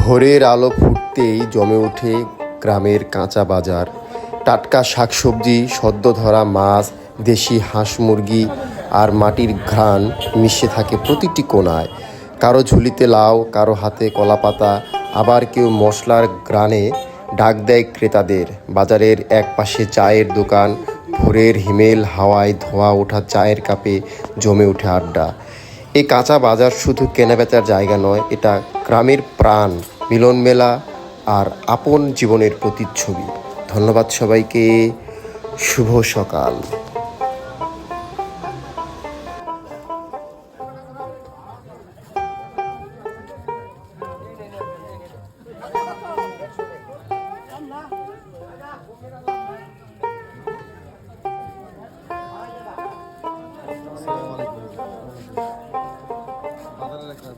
ভোরের আলো ফুটতেই জমে ওঠে গ্রামের কাঁচা বাজার। টাটকা শাকসবজি, সদ্য ধরা মাছ, দেশি হাঁস মুরগি আর মাটির ঘ্রাণ মিশে থাকে প্রতিটি কোণায় কারও ঝুলিতে লাউ, কারও হাতে কলাপাতা, আবার কেউ মশলার গ্রানে ডাক দেয় ক্রেতাদের। বাজারের এক পাশে চায়ের দোকান, ভোরের হিমেল হাওয়ায় ধোয়া ওঠা চায়ের কাপে জমে ওঠে আড্ডা। এই কাঁচা বাজার শুধু কেনাবেচার জায়গা নয়, এটা গ্রামের প্রাণ মিলন মেলা আর আপন জীবনের প্রতিচ্ছবি। ধন্যবাদ সবাইকে। শুভ সকাল।